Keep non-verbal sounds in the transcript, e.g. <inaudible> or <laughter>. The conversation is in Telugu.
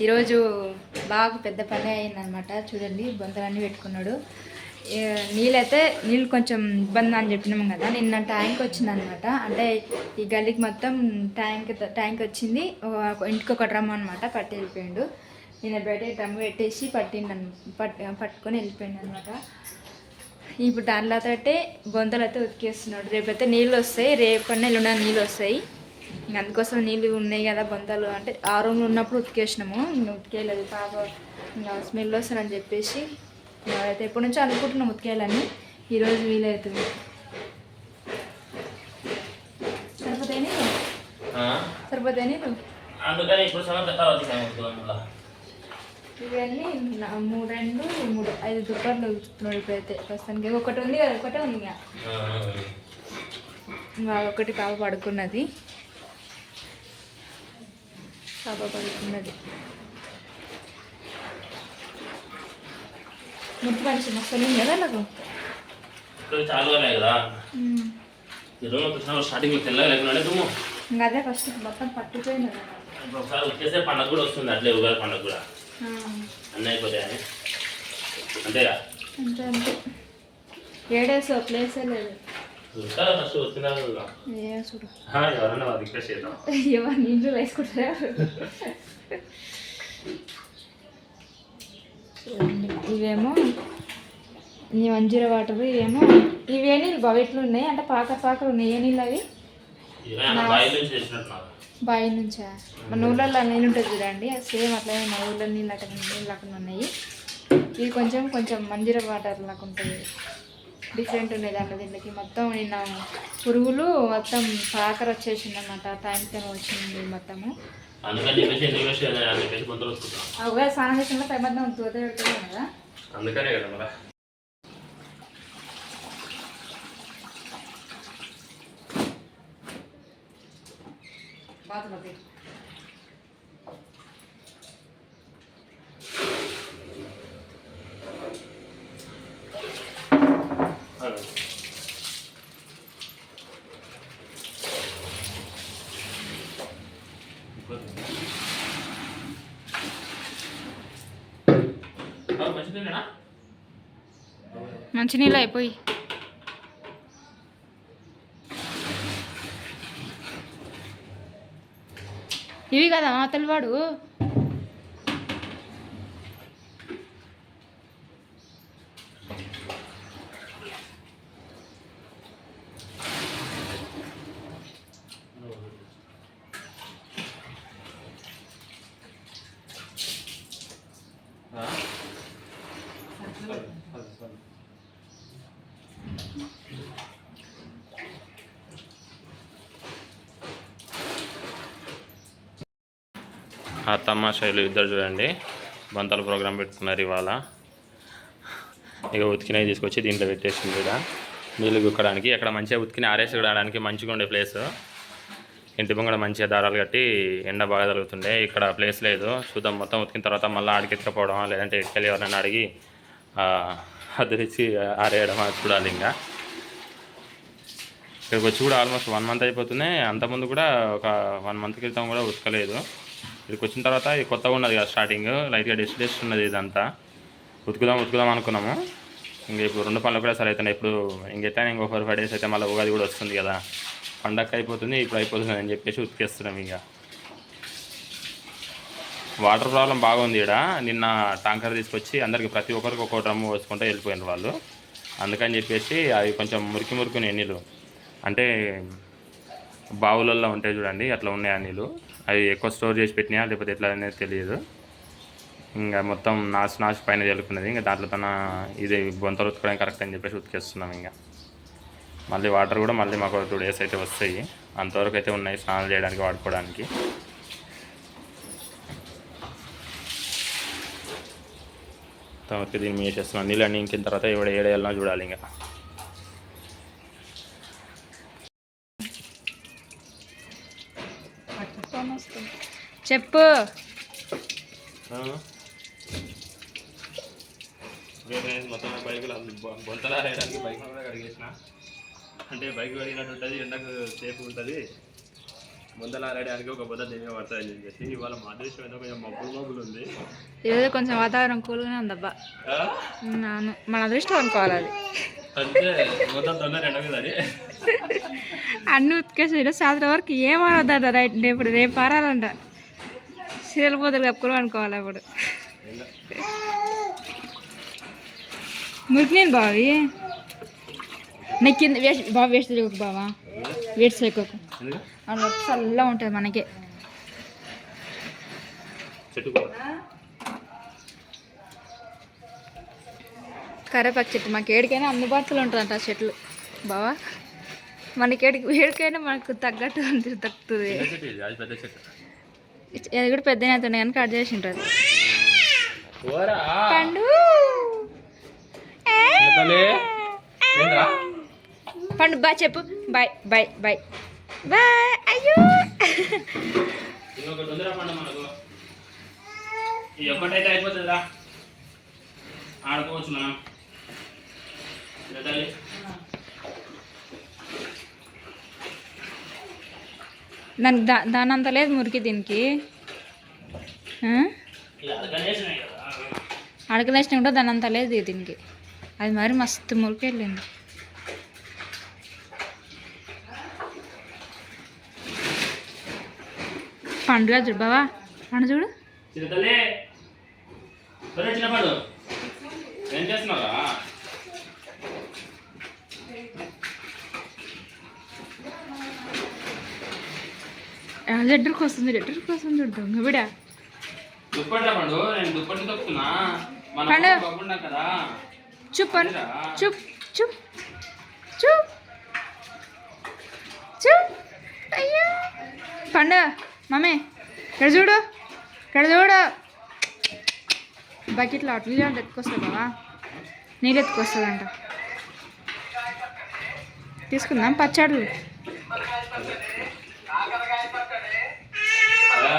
ఈరోజు బాగా పెద్ద పని అయిందనమాట చూడండి బొంతలన్నీ పెట్టుకున్నాడు. నీళ్ళైతే నీళ్ళు కొంచెం ఇబ్బంది అని చెప్పినాము కదా నిన్న ట్యాంక్ వచ్చిందనమాట అంటే ఈ గల్లీకి మొత్తం ట్యాంక్ ట్యాంక్ వచ్చింది. ఒక- ఇంటికి ఒక డ్రమ్ అనమాట పట్టి వెళ్ళిపోయాడు. నిన్న బయట డ్రమ్ పెట్టేసి పట్టిండు పట్ పట్టుకొని వెళ్ళిపోయిండు అనమాట ఇప్పుడు దాంట్లో తోటే బొంతలు అయితే ఉతికేస్తున్నాడు. రేపైతే నీళ్ళు వస్తాయి. రేపన్నా ఎల్లుండా నీళ్ళు వస్తాయి. ఇంక అందుకోసం నీళ్ళు ఉన్నాయి కదా బొంతలు అంటే ఆ రూమ్లో ఉన్నప్పుడు ఉతికేసినాము. ఇంకా ఉతికేయలేదు. పాప ఇంకా స్మెల్ వస్తుందని చెప్పేసి అయితే ఎప్పటి నుంచో అనుకుంటున్నాం ఉతికేయాలని. ఈరోజు వీలవుతుంది సరిపోతాయి ఆ? సరిపోతాయి అందుకని ఇప్పుడు ఇవన్నీ మూడు రెండు మూడు ఐదు దుప్పట్లు ఇప్పుడైతే. ప్రస్తుతానికి ఒకటి ఉంది కదా ఒకటే ఉంది ఇంకా ఒకటి పాప పడుకున్నది. పాప పడుకున్నది ముట్టు మనిషి మస్తు కదా నాకు. ఇప్పుడు చాలు ఉన్నాయి కదా. ఈ రూమ్ వచ్చిన స్టార్టింగ్ తెల్లగా లేకుండా ఇంకా అదే ఫస్ట్ మొత్తం పట్టిపోయింది ఒకసారి వచ్చేసే పండగ కూడా వస్తుంది అట్లే ఉగాది పండగ కూడా. అన్నీ అయిపోతాయని అంతేగా? అంతే అంతే. ఏడేసో ప్లేసే లేదు. ఇంకా ఫస్ట్ వచ్చిందా లేదా? ఏ చూడు ఆ, ఎవరన్నా రిక్వెస్ట్ చేద్దాం. <laughs> ఎవరు నీళ్ళు వేసుకుంటారా? ఇవేమో ఈ మంజీర వాటర్ ఇవేమో ఇవే నీళ్ళు బాగా ఎట్లు ఉన్నాయి అంటే పాక పాకలు ఉన్నాయి? ఏ నీళ్ళు అవి? బావి నుంచి మన ఊళ్ళల్లో నీళ్ళు ఉంటుంది చూడండి. సేమ్ అట్లనే మా ఊళ్ళో నీళ్ళు అక్కడ నీళ్ళు అక్కడ ఉన్నాయి. ఇవి కొంచెం కొంచెం మంజీర వాటర్ లాగా ఉంటుంది. డిఫరెంట్ దాంట్లో దీనికి మొత్తం నిన్న పురుగులు మొత్తం పాకర వచ్చేసింది అనమాట ట్యాంక్ వచ్చింది మొత్తము. ఒకవేళ స్నానం చేసిన పై మధ్య తూత పెడుతున్నాం కదా? అందుకనే కదా మరి. ఆ, మంచినీళ్ళు అయిపోయి ఇవి కదా మా తెలివాడు ఆ తమాషాలు ఇద్దరు చూడండి. బంతల ప్రోగ్రాం పెట్టుకున్నారు ఇవాళ. ఇక ఉతికినవి తీసుకొచ్చి దీంట్లో పెట్టేసింది ఇక. నీళ్ళు గుక్కడానికి అక్కడ మంచిగా ఉతికిన ఆరేసుకోవడానికి మంచిగా ఉండే ప్లేస్ ఇంటి ముంగడ మంచిగా దారాలు కట్టి ఎండ బాగా తగులుతుండే. ఇక్కడ ప్లేస్ లేదు. చూద్దాం మొత్తం ఉతికిన తర్వాత మళ్ళీ ఆడికి ఎత్తుకపోవడం లేదంటే ఎక్కలి ఎవరైనా అడిగి అదిరిచి ఆరేయడం అది చూడాలి ఇంకా ఇక్కడికి వచ్చి కూడా ఆల్మోస్ట్ వన్ మంత్ అయిపోతుంది అంతకుముందు కూడా ఒక వన్ మంత్ క్రితం కూడా ఉతకలేదు. ఇక్కడికి వచ్చిన తర్వాత ఇది కొత్తగా ఉన్నది కదా స్టార్టింగ్ లైట్గా డిస్ప్లేస్ ఉన్నది ఇదంతా. ఉతుకుదాం ఉతుకుదాం అనుకున్నాము. ఇంక ఇప్పుడు రెండు పనులు కూడా సరే అవుతున్నాయి ఇప్పుడు ఇంకైతే ఇంకో ఫోర్ ఫైవ్ డేస్ అయితే మళ్ళీ ఉగాది కూడా వస్తుంది కదా. పండగ అయిపోతుంది ఇప్పుడు అయిపోతుంది అని చెప్పేసి ఉతికేస్తున్నాం ఇక. వాటర్ ప్రాబ్లం బాగుంది ఇక్కడ నిన్న ట్యాంకర్ తీసుకొచ్చి అందరికి ప్రతి ఒక్కరికి ఒక్కో డ్రమ్ము వేసుకుంటూ వెళ్ళిపోయిన వాళ్ళు. అందుకని చెప్పేసి అవి కొంచెం మురికి మురికి నీళ్ళు. అంటే బావులలో ఉంటాయి చూడండి అట్లా ఉన్నాయి ఆ నీళ్ళు. అవి ఎక్కువ స్టోర్ చేసి పెట్టినా లేకపోతే ఎట్లా అనేది తెలియదు. ఇంకా మొత్తం నాసు నాసు పైన చల్లుకున్నది ఇంకా దాంట్లో తన ఇది బొంతలు ఉతుకోవడానికి కరెక్ట్ అని చెప్పేసి ఉతికేస్తున్నాం ఇంకా. మళ్ళీ వాటర్ కూడా మళ్ళీ మాకు టూ డేస్ అయితే వస్తాయి. అంతవరకు అయితే ఉన్నాయి స్నానం చేయడానికి వాడుకోవడానికి. తర్వాత దీన్ని వేసేస్తున్నాం అన్ని ఇంకిన తర్వాత ఎవడ ఏడేళ్ళ చూడాలి ఇంకా. చెప్పు. మొత్తం బైకులు బొంతలు బైక్ కూడా కడిగేసిన. అంటే బైక్ కడిగినట్టు ఉంటుంది ఎండకు సేఫ్ ఉంటుంది. ముందల ఆడడానికి ఒక బుద్ధ దివ్య పడతాయని చెప్పేసి ఇవాళ మా దేశం ఏదో కొంచెం మబ్బులు మబ్బులు ఉంది. ఈరోజు కొంచెం వాతావరణం కూల్గానే ఉందబ్బా? నాను మన అదృష్టం అనుకోవాలి అది. అంతే మొత్తం తొందర ఎండ మీద అది. అన్ని ఉతికేసాడు సాయంత్రం వరకు ఏమనొద్దంట రైట్ ఇప్పుడు రేపు ఆరాలంట సీరియల్ పోతులు కప్పుకోవాలి అనుకోవాలి అప్పుడు. మురికి బావి నీకు కింద వేస్ట్ బాగా వేస్ట్ చేయకు బావా. వేస్ట్ చేయకోకు అందులో చల్లగా ఉంటుంది మనకి. కరేపాకు చెట్టు మాకు ఏడికైనా అందుబాటులో ఉంటుందంట ఆ చెట్లు. బావా మనకి ఏడికి ఏడికైనా మనకు తగ్గట్టు తగ్గుతుంది. దక్కుతుంది అది కూడా పెద్ద అవుతుంది కానీ కట్ చేసి ఉంటుంది. పండు? పండు బాయ్ చెప్పు. బాయ్ బాయ్ బాయ్ బాయ్ అయ్యో. ఒక్కటైతే అయిపోతుందిరా. ఆడుకోవచ్చు మనం. దానికి దా దాని అంత లేదు మురికి దీనికి. అడగలేసిన కూడా దాని అంత లేదు దీనికి. అది మరి మస్తు మురికి వెళ్ళింది. పండుగ చూడు బావా పండు చూడు. చిన్నపాడు. ఏం చేస్తున్నారా ఎడ్డరికి వస్తుంది ఎడ్డరికి వస్తుంది చూడు దొంగ దుప్పట్ల పండు నేను దుప్పటి తొక్కుతున్నా మన పండు. బాగున్నా కదా. చూప్. చూప్ చూప్ చూప్. చూప్. అయ్యో. పండు మమ్మీ ఇక్కడ చూడు ఇక్కడ చూడు. బకెట్లో అట్లు అంటే ఎత్తుకొస్తుంది బావా నీళ్ళు ఎత్తుకొస్తుందంట. తీసుకుందాం పచ్చళ్ళు. ఆ,